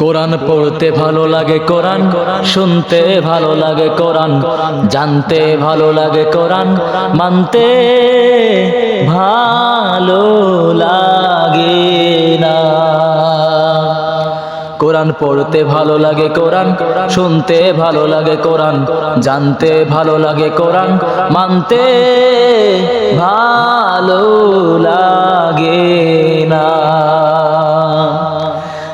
কোরআন পড়তে ভালো লাগে কোরআন, শুনতে ভালো লাগে কোরআন, জানতে ভালো লাগে কোরআন, মানতে ভালো লাগে না। কোরআন পড়তে ভালো লাগে কোরআন, শুনতে ভালো লাগে কোরআন, জানতে ভালো লাগে কোরআন, মানতে ভালো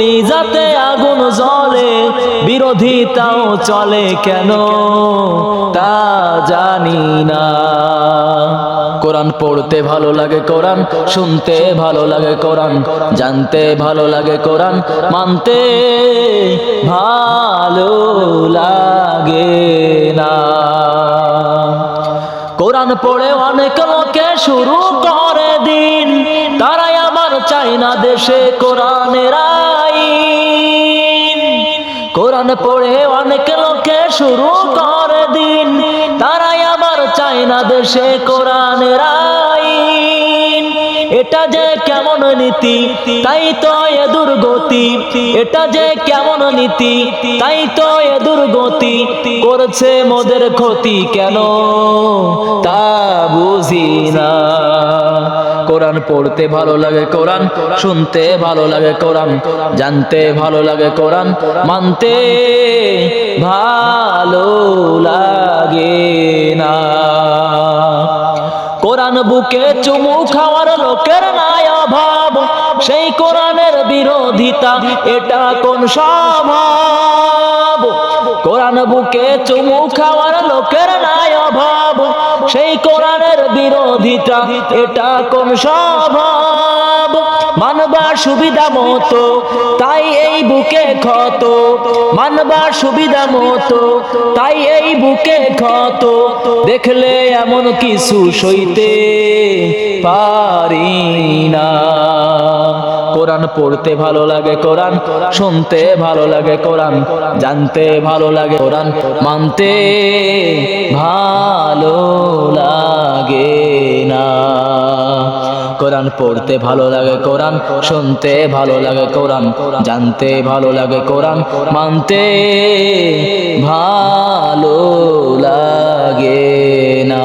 কলিজাতে আগুন জ্বলে, বিরোধিতাও চলে কেন? তা জানি না। কোরআন পড়তে ভালো লাগে কোরআন, শুনতে ভালো লাগে কোরআন, জানতে ভালো লাগে কোরআন, মানতে ভালো লাগে না। কোরআন পড়ে অনেক লোকে শুরু করে দিন, তারাই আমার চাই না দেশে কোরআনের পড়ে অনেক লোকে শুরু করে দিন। তারাই আবার চাই না দেশে কোরআনের এটা যে কেমন নীতি, তাই তো এ দুর্গতি। এটা যে কেমন নীতি, তাই তো এ দুর্গতি। করছে মোদের ক্ষতি কেন? তা বুঝি না। কোরআন পড়তে ভালো লাগে কোরআন, শুনতে ভালো লাগে কোরআন, জানতে ভালো লাগে কোরআন, মানতে ভালো লাগে না। কোরআন বুকে চুমু খাওয়ার লোকের নাই অভাব, সেই কোরআনের বিরোধিতা, এটা কোন স্বভাব? কোরআন বুকে চুমু খাওয়ার লোকের নাই অভাব সেই কোরআনের বিরোধিতা, এটা কোন স্বভাব? মানবার সুবিধা মতো, তাই এই বুকে ক্ষত। মানবার সুবিধা মতো, তাই এই বুকে ক্ষত। দেখলে এমন কিছু সইতে পারি না। কোরআন পড়তে ভালো লাগে, কোরআন শুনতে ভালো লাগে, কোরআন জানতে ভালো লাগে, কোরআন মানতে ভালো লাগে না। কোরআন পড়তে ভালো লাগে, কোরআন শুনতে ভালো লাগে, কোরআন জানতে ভালো লাগে, কোরআন মানতে ভালো লাগে না।